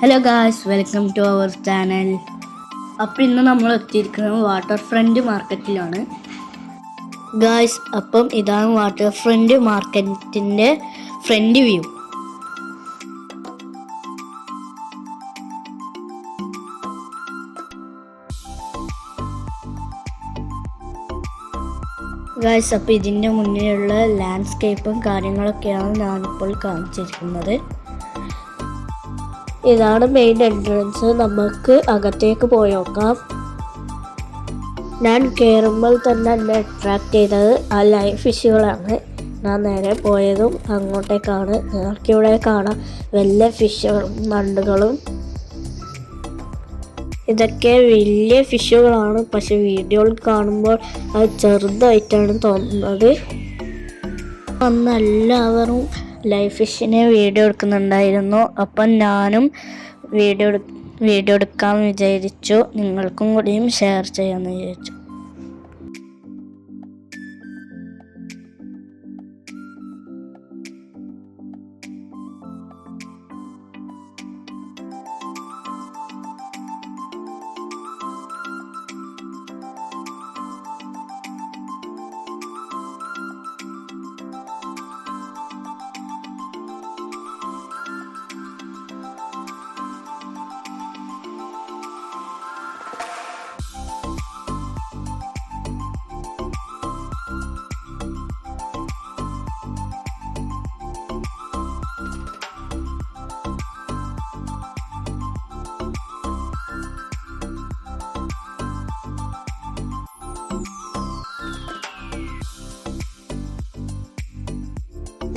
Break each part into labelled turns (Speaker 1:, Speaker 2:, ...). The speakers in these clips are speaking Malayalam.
Speaker 1: Hello guys welcome to our channel അപ്പം ഇന്ന് നമ്മൾ എത്തിയിരിക്കുന്നത് വാട്ടർ ഫ്രണ്ട് മാർക്കറ്റിലാണ് ഗായ്സ് അപ്പം ഇതാണ് വാട്ടർ ഫ്രണ്ട് മാർക്കറ്റിന്റെ ഫ്രണ്ട് വ്യൂ ഗായ്സ് അപ്പോൾ ഇതിന്റെ മുന്നിലുള്ള ലാൻഡ്സ്കേപ്പും കാര്യങ്ങളൊക്കെയാണ് ഞാനിപ്പോൾ കാണിച്ചിരിക്കുന്നത്. ഇതാണ് മെയിൻ എൻട്രൻസ് നമുക്ക് അകത്തേക്ക് പോയി നോക്കാം. ഞാൻ കയറുമ്പോൾ തന്നെ എന്നെ അട്രാക്ട് ചെയ്തത് ആ ലൈഫ് ഫിഷുകളാണ് ഞാൻ നേരെ പോയതും അങ്ങോട്ടേക്കാണ്. നിങ്ങൾക്കിവിടെ കാണാം. വലിയ ഫിഷുകളും നണ്ടുകളും ഇതൊക്കെ വലിയ ഫിഷുകളാണ് പക്ഷെ വീഡിയോയിൽ കാണുമ്പോൾ അത് ചെറുതായിട്ടാണ് തോന്നുന്നത്. അന്ന് എല്ലാവരും ലൈഫ് ഫിഷിനെ വീഡിയോ എടുക്കുന്നുണ്ടായിരുന്നു. അപ്പം ഞാനും വീഡിയോ വീഡിയോ എടുക്കാൻ വിചാരിച്ചു. നിങ്ങൾക്കും കൂടിയും ഷെയർ ചെയ്യാമെന്ന് വിചാരിച്ചു.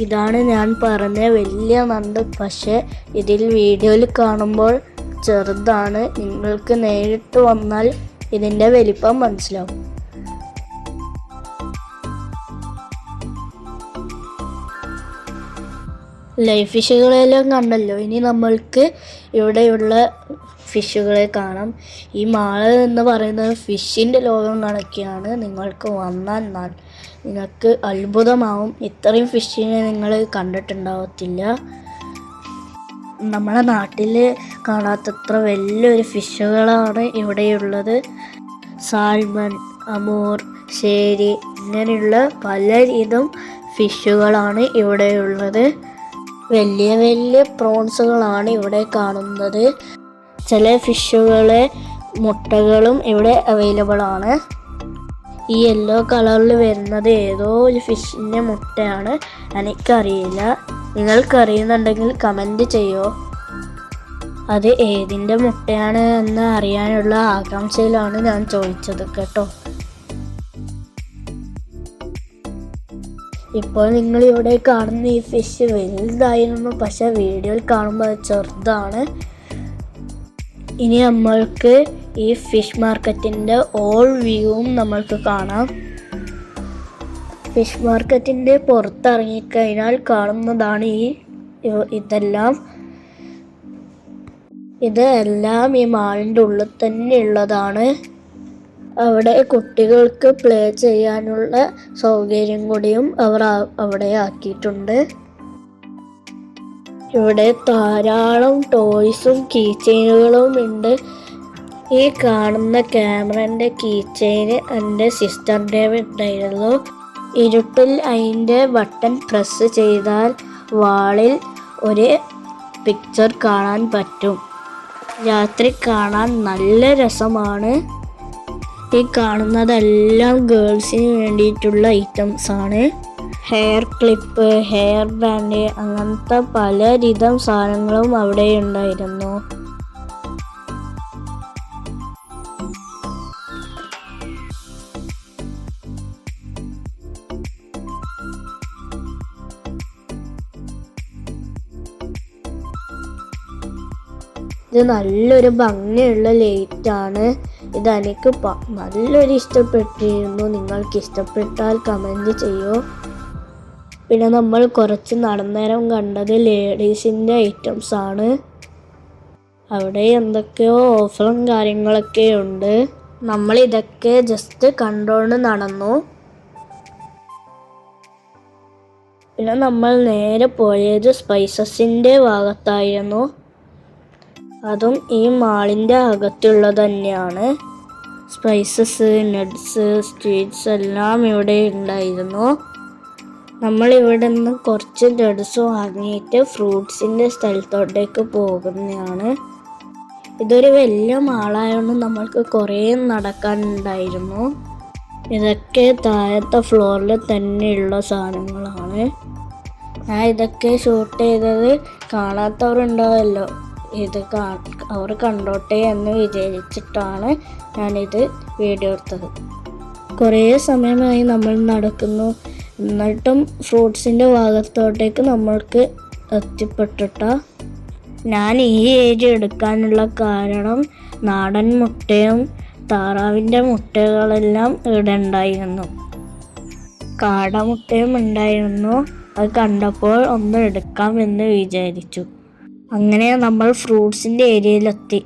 Speaker 1: ഇതാണ് ഞാൻ പറഞ്ഞ വലിയ നണ്ട്. പക്ഷേ ഇതിൽ വീഡിയോയിൽ കാണുമ്പോൾ ചെറുതാണ്. നിങ്ങൾക്ക് നേരിട്ട് വന്നാൽ ഇതിന്റെ വലിപ്പം മനസ്സിലാവും. ലൈഫ് ഫിഷുകളെല്ലാം കണ്ടല്ലോ. ഇനി നമ്മൾക്ക് ഇവിടെയുള്ള ഫിഷുകളെ കാണാം. ഈ മാൾ എന്ന് പറയുന്നത് ഫിഷിന്റെ ലോകം കണക്കെയാണ് നിങ്ങൾക്ക് വന്നാൽ നാൾ. നിങ്ങൾക്ക് അത്ഭുതമാവും. ഇത്രയും ഫിഷിനെ നിങ്ങൾ കണ്ടിട്ടുണ്ടാവത്തില്ല. നമ്മുടെ നാട്ടിൽ കാണാത്തത്ര വലിയൊരു ഫിഷുകളാണ് ഇവിടെയുള്ളത്. സാൽമൺ അമൂർ ശേരി ഇങ്ങനെയുള്ള പലവിധം ഫിഷുകളാണ് ഇവിടെയുള്ളത്. വലിയ വലിയ പ്രോൺസുകളാണ് ഇവിടെ കാണുന്നത്. ചില ഫിഷുകളെ മുട്ടകളും ഇവിടെ അവൈലബിൾ ആണ്. ഈ യെല്ലോ കളറിൽ വരുന്നത് ഏതോ ഒരു ഫിഷിന്റെ മുട്ടയാണ്. എനിക്കറിയില്ല. നിങ്ങൾക്കറിയുന്നുണ്ടെങ്കിൽ കമന്റ് ചെയ്യോ? അത് ഏതിന്റെ മുട്ടയാണ് എന്ന് അറിയാനുള്ള ആകാംക്ഷയിലാണ് ഞാൻ ചോദിച്ചത് കേട്ടോ. ഇപ്പോൾ നിങ്ങൾ ഇവിടെ കാണുന്ന ഈ ഫിഷ് വലുതായിരുന്നു. പക്ഷേ വീഡിയോയിൽ കാണുമ്പോൾ ചെറുതാണ്. ഇനി നമ്മൾക്ക് ഈ ഫിഷ് മാർക്കറ്റിന്റെ ഓൾ വ്യൂവും നമ്മൾക്ക് കാണാം. ഫിഷ് മാർക്കറ്റിന്റെ പുറത്തിറങ്ങിക്കഴിഞ്ഞാൽ കാണുന്നതാണ് ഈ ഇതെല്ലാം. ഇതെല്ലാം ഈ മാളിന്റെ ഉള്ളിൽ തന്നെ ഉള്ളതാണ്. അവിടെ കുട്ടികൾക്ക് പ്ലേ ചെയ്യാനുള്ള സൗകര്യം കൂടിയും അവർ അവിടെ ആക്കിയിട്ടുണ്ട്. ഇവിടെ ധാരാളം ടോയ്സും കീ ചെയിനുകളും ഉണ്ട്. ഈ കാണുന്ന ക്യാമറന്റെ കീ ചെയിന് എന്റെ സിസ്റ്ററിന്റെ ഉണ്ടായിരുന്നു ഇരുട്ടിൽ അതിന്റെ ബട്ടൺ പ്രസ് ചെയ്താൽ വാളിൽ ഒരു പിക്ചർ കാണാൻ പറ്റും. രാത്രി കാണാൻ നല്ല രസമാണ്. ഈ കാണുന്നതെല്ലാം ഗേൾസിന് വേണ്ടിയിട്ടുള്ള ഐറ്റംസ് ആണ്. ഹെയർ ക്ലിപ്പ് ഹെയർ ബാൻഡ് അങ്ങനത്തെ പലവിധം സാധനങ്ങളും അവിടെ ഉണ്ടായിരുന്നു. ഇത് നല്ലൊരു ഭംഗിയുള്ള ലൈറ്റ് ആണ്. ഇത് എനിക്ക് നല്ലൊരു ഇഷ്ടപ്പെട്ടിരുന്നു. നിങ്ങൾക്ക് ഇഷ്ടപ്പെട്ടാൽ കമന്റ് ചെയ്യൂ. പിന്നെ നമ്മൾ കുറച്ച് നടന്നേരം കണ്ടത് ലേഡീസിന്റെ ഐറ്റംസ് ആണ് അവിടെ എന്തൊക്കെയോ ഓഫറും കാര്യങ്ങളൊക്കെ ഉണ്ട്. നമ്മൾ ഇതൊക്കെ ജസ്റ്റ് കണ്ടുകൊണ്ട് നടന്നു. പിന്നെ നമ്മൾ നേരെ പോയത് സ്പൈസസിന്റെ ഭാഗത്തായിരുന്നു. അതും ഈ മാളിന്റെ അകത്തുള്ളത് തന്നെയാണ്. സ്പൈസസ് നട്ട്സ് സ്ട്രീറ്റ്സ് എല്ലാം ഇവിടെ ഉണ്ടായിരുന്നു. നമ്മൾ ഇവിടെ നിന്ന് കുറച്ച് ജഡ്സ് വാങ്ങിയിട്ട് ഫ്രൂട്ട്സിന്റെ സ്ഥലത്തോട്ടേക്ക് പോകുന്നതാണ്. ഇതൊരു വലിയ മാളായതുകൊണ്ട് നമ്മൾക്ക് കുറേ നടക്കാനുണ്ടായിരുന്നു. ഇതൊക്കെ താഴത്തെ ഫ്ലോറിൽ തന്നെയുള്ള സാധനങ്ങളാണ്. ഞാൻ ഇതൊക്കെ ഷൂട്ട് ചെയ്തത് കാണാത്തവരുണ്ടാവല്ലോ. ഇത് അവർ കണ്ടോട്ടെ എന്ന് വിചാരിച്ചിട്ടാണ് ഞാനിത് വീഡിയോ എടുത്തത്. കുറേ സമയമായി നമ്മൾ നടക്കുന്നു. എന്നിട്ടും ഫ്രൂട്ട്സിന്റെ ഭാഗത്തോട്ടേക്ക് നമ്മൾക്ക് എത്തിപ്പെട്ടിട്ട. ഞാൻ ഈ ഏരിയ എടുക്കാനുള്ള കാരണം നാടൻ മുട്ടയും താറാവിന്റെ മുട്ടകളെല്ലാം ഇവിടെ ഉണ്ടായിരുന്നു കാടമുട്ടയും ഉണ്ടായിരുന്നു. അത് കണ്ടപ്പോൾ ഒന്ന് എടുക്കാമെന്ന് വിചാരിച്ചു. അങ്ങനെ നമ്മൾ ഫ്രൂട്ട്സിന്റെ ഏരിയയിലെത്തി.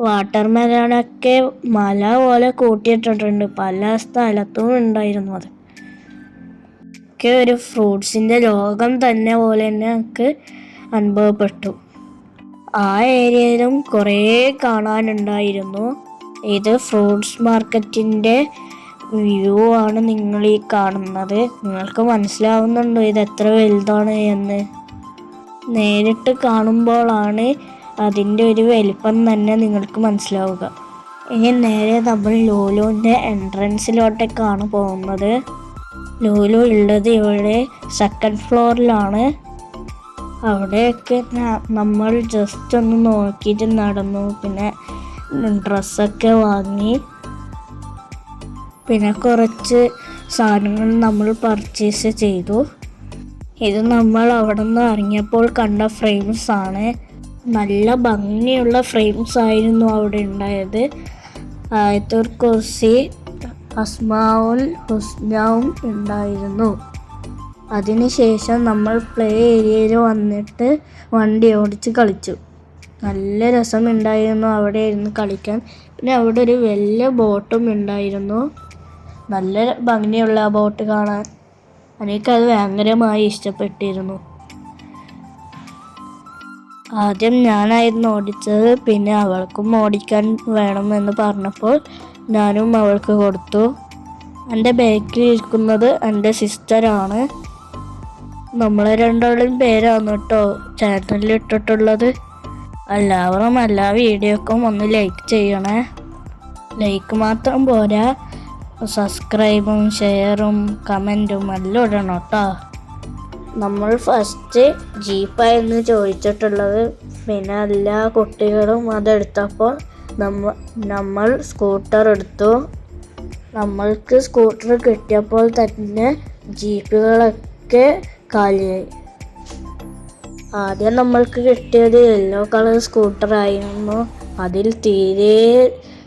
Speaker 1: വാട്ടർ മെലോണൊക്കെ മല പോലെ കൂട്ടിയിട്ടിട്ടുണ്ട്. പല സ്ഥലത്തും ഉണ്ടായിരുന്നു അത്. ഒക്കെ ഒരു ഫ്രൂട്ട്സിന്റെ ലോകം തന്നെ പോലെ തന്നെ നമുക്ക് അനുഭവപ്പെട്ടു. ആ ഏരിയയിലും കുറേ കാണാനുണ്ടായിരുന്നു. ഇത് ഫ്രൂട്ട്സ് മാർക്കറ്റിന്റെ വ്യൂ ആണ് നിങ്ങൾ ഈ കാണുന്നത്. നിങ്ങൾക്ക് മനസ്സിലാവുന്നുണ്ടോ ഇത് എത്ര വലുതാണ് എന്ന്? നേരിട്ട് കാണുമ്പോഴാണ് അതിന്റെ ഒരു വലിപ്പം തന്നെ നിങ്ങൾക്ക് മനസ്സിലാവുക. ഇനി നേരെ നമ്മൾ ലോലോന്റെ എൻട്രൻസിലോട്ടേക്കാണ് പോകുന്നത്. ലൂലു ഉള്ളത് ഇവിടെ സെക്കൻഡ് ഫ്ലോറിലാണ് അവിടെയൊക്കെ നമ്മൾ ജസ്റ്റ് ഒന്ന് നോക്കിയിട്ട് നടന്നു. പിന്നെ ഡ്രസ്സൊക്കെ വാങ്ങി. പിന്നെ കുറച്ച് സാധനങ്ങൾ നമ്മൾ പർച്ചേസ് ചെയ്തു. ഇത് നമ്മൾ അവിടെ നിന്ന് ഇറങ്ങിയപ്പോൾ കണ്ട ഫ്രെയിംസ് ആണ്. നല്ല ഭംഗിയുള്ള ഫ്രെയിംസ് ആയിരുന്നു അവിടെ ഉണ്ടായത്. ആയത്തൂർ കുർസി അസ്മാവുൽ ഹുസ്നാവും ഉണ്ടായിരുന്നു. അതിനുശേഷം നമ്മൾ പ്ലേ ഏരിയയിൽ വന്നിട്ട് വണ്ടി ഓടിച്ച് കളിച്ചു. നല്ല രസമുണ്ടായിരുന്നു അവിടെ ഇരുന്ന് കളിക്കാൻ. പിന്നെ അവിടെ ഒരു വലിയ ബോട്ടും ഉണ്ടായിരുന്നു. നല്ല ഭംഗിയുള്ള ആ ബോട്ട് കാണാൻ. എനിക്കത് ഭയങ്കരമായി ഇഷ്ടപ്പെട്ടിരുന്നു. ആദ്യം ഞാനായിരുന്നു ഓടിച്ചത്. പിന്നെ അവൾക്കും ഓടിക്കാൻ വേണമെന്ന് പറഞ്ഞപ്പോൾ ഞാനും അവൾക്ക് കൊടുത്തു. എന്റെ ബാക്കിൽ ഇരിക്കുന്നത് എന്റെ സിസ്റ്ററാണ്. നമ്മളെ രണ്ടാളും പേരാണ് കേട്ടോ ചാനലിൽ ഇട്ടിട്ടുള്ളത്. എല്ലാവരും എല്ലാ വീഡിയോക്കും ഒന്ന് ലൈക്ക് ചെയ്യണേ. ലൈക്ക് മാത്രം പോരാ. സബ്സ്ക്രൈബും ഷെയറും കമന്റും എല്ലാം ഇടണം കേട്ടോ. നമ്മൾ ഫസ്റ്റ് ജീപ്പായിരുന്നു ചോദിച്ചിട്ടുള്ളത്. പിന്നെ എല്ലാ കുട്ടികളും അതെടുത്തപ്പോൾ നമ്മ നമ്മൾ സ്കൂട്ടർ എടുത്തു. നമ്മൾക്ക് സ്കൂട്ടർ കിട്ടിയപ്പോൾ തന്നെ ജീപ്പുകളൊക്കെ കാലിയായി. ആദ്യം നമ്മൾക്ക് കിട്ടിയത് യെല്ലോ കളർ സ്കൂട്ടർ ആയിരുന്നു. അതിൽ തീരെ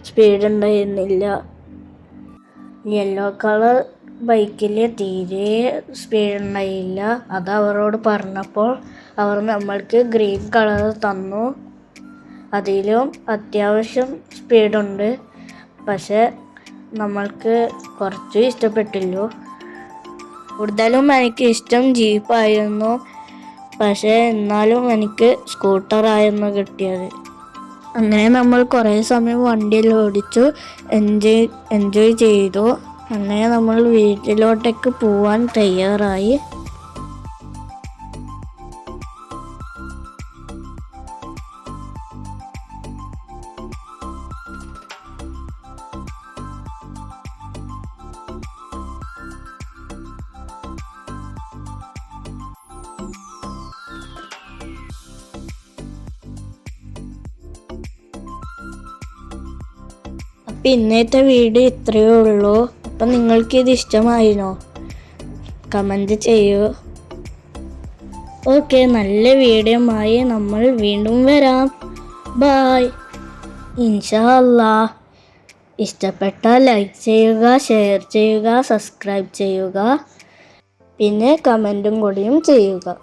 Speaker 1: സ്പീഡ് ഉണ്ടായിരുന്നില്ല. യെല്ലോ കളർ ബൈക്കിൽ തീരെ സ്പീഡ് ഉണ്ടായില്ല. അത് അവരോട് പറഞ്ഞപ്പോൾ അവർ നമ്മൾക്ക് ഗ്രീൻ കളർ തന്നു. അതിലും അത്യാവശ്യം സ്പീഡുണ്ട് പക്ഷേ നമ്മൾക്ക് കുറച്ച് ഇഷ്ടപ്പെട്ടില്ല കൂടുതലും എനിക്ക് ഇഷ്ടം ജീപ്പായിരുന്നു പക്ഷേ എന്നാലും എനിക്ക് സ്കൂട്ടറായിരുന്നു കിട്ടിയത്. അങ്ങനെ നമ്മൾ കുറേ സമയം വണ്ടിയിൽ ഓടിച്ചു. എൻജോയ് എൻജോയ് ചെയ്തു. അങ്ങനെ നമ്മൾ വീട്ടിലോട്ടേക്ക് പോവാൻ തയ്യാറായി. അപ്പം ഇന്നത്തെ വീഡിയോ ഇത്രയേ ഉള്ളൂ. അപ്പം ഇത് ഇഷ്ടമായിരുന്നോ? കമന്റ് ചെയ്യൂ. ഓക്കെ നല്ല വീഡിയോമായി നമ്മൾ വീണ്ടും വരാം. ബായ് ഇൻഷാ ഇഷ്ടപ്പെട്ട ലൈക്ക് ചെയ്യുക ഷെയർ ചെയ്യുക സബ്സ്ക്രൈബ് ചെയ്യുക. പിന്നെ കമന്റും കൂടിയും ചെയ്യുക.